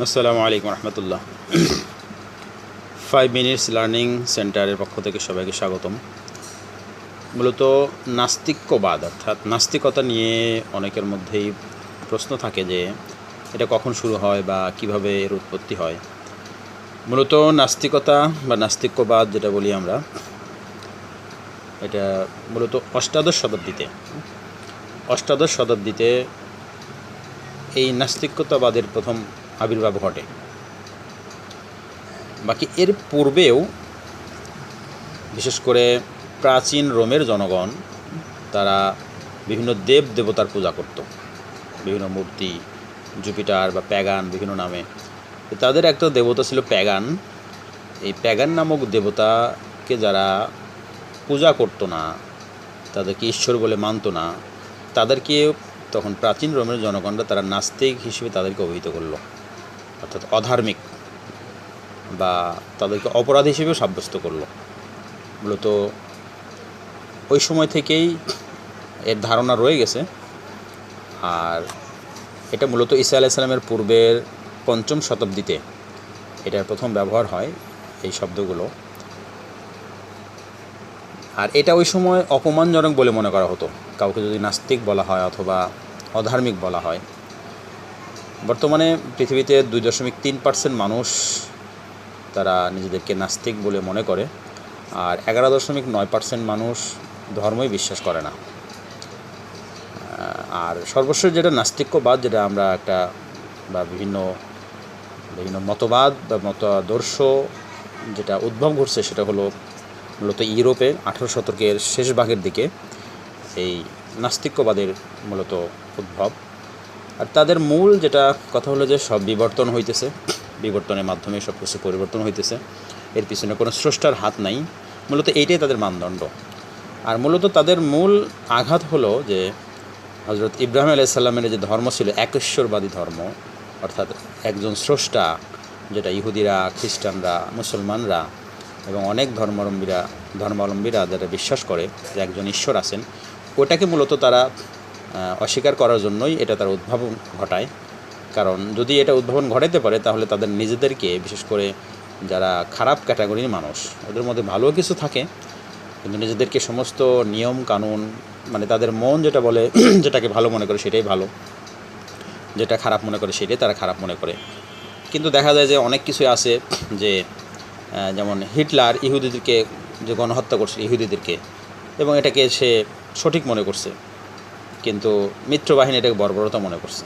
আসসালামু আলাইকুম রহমতুল্লাহ। Five minutes learning সেন্টারের পক্ষ থেকে সবাইকে স্বাগতম। মূলত নাস্তিক্যবাদ অর্থাৎ নাস্তিকতা নিয়ে অনেকের মধ্যেই প্রশ্ন থাকে যে, এটা কখন শুরু হয় বা কীভাবে এর উৎপত্তি হয়। মূলত নাস্তিকতা বা নাস্তিক্যবাদ যেটা বলি আমরা, এটা মূলত অষ্টাদশ শতাব্দীতে। অষ্টাদশ শতাব্দীতে এই নাস্তিকতাবাদের প্রথম আবির্ভাব ঘটে। বাকি এর পূর্বেও বিশেষ করে প্রাচীন রোমের জনগণ তারা বিভিন্ন দেব দেবতার পূজা করত। বিভিন্ন মূর্তি, জুপিটার বা প্যাগান বিভিন্ন নামে। তাদের একটা দেবতা ছিল প্যাগান। এই প্যাগান নামক দেবতাকে যারা পূজা করতো না, তাদেরকে ঈশ্বর বলে মানতো না, তাদেরকে তখন প্রাচীন রোমের জনগণরা তারা নাস্তিক হিসেবে তাদেরকে অভিহিত করল। অর্থাৎ অধার্মিক বা তাদেরকে অপরাধ হিসেবেও সাব্যস্ত করল। মূলত ওই সময় থেকেই এর ধারণা রয়ে গেছে। আর এটা মূলত ঈসা আলাইসাল্লামের পূর্বের পঞ্চম শতাব্দীতে এটার প্রথম ব্যবহার হয় এই শব্দগুলো। আর এটা ওই সময় অপমানজনক বলে মনে করা হতো। কাউকে যদি নাস্তিক বলা হয় অথবা অধার্মিক বলা হয় বর্তমানে পৃথিবীতে দুই দশমিক তিন পার্সেন্ট মানুষ তারা নিজেদেরকে নাস্তিক বলে মনে করে, আর এগারো দশমিক নয় পার্সেন্ট মানুষ ধর্মই বিশ্বাস করে না। আর সর্বস্ব যেটা নাস্তিক্যবাদ, যেটা আমরা একটা বা বিভিন্ন বিভিন্ন মতবাদ বা মতাদর্শ যেটা উদ্ভব ঘটছে, সেটা হলো মূলত ইউরোপে আঠেরো শতকের শেষ ভাগের দিকে এই নাস্তিক্যবাদের মূলত উদ্ভব। আর তাদের মূল যেটা কথা হলো যে সব বিবর্তন হইতেছে, বিবর্তনের মাধ্যমে সব কিছু পরিবর্তন হইতেছে, এর পিছনে কোনো স্রষ্টার হাত নাই, মূলত এইটাই তাদের মানদণ্ড। আর মূলত তাদের মূল আঘাত হলো যে হজরত ইব্রাহিম আলাইসাল্লামের যে ধর্ম ছিল একেশ্বরবাদী ধর্ম, অর্থাৎ একজন স্রষ্টা যেটা ইহুদিরা, খ্রিস্টানরা, মুসলমানরা এবং অনেক ধর্মাবলম্বীরা ধর্মাবলম্বীরা যারা বিশ্বাস করে যে একজন ঈশ্বর আছেন, ওটাকে মূলত তারা অস্বীকার করার জন্যই এটা তার উদ্ভাবন ঘটায়। কারণ যদি এটা উদ্ভাবন ঘটাইতে পারে, তাহলে তাদের নিজেদেরকে, বিশেষ করে যারা খারাপ ক্যাটাগরির মানুষ, ওদের মধ্যে ভালো কিছু থাকে, কিন্তু নিজেদেরকে সমস্ত নিয়ম কানুন মানে তাদের মন যেটা বলে, যেটাকে ভালো মনে করে সেটাই ভালো। যেটা খারাপ মনে করে সেটাই তারা খারাপ মনে করে। কিন্তু দেখা যায় যে অনেক কিছুই আছে যে যেমন হিটলার ইহুদিদেরকে, যে গণহত্যা করছে ইহুদিদেরকে, এবং এটাকে সে সঠিক মনে করছে। কিন্তু মিত্রবাহিনী এটাকে বর্বরতা মনে করছে।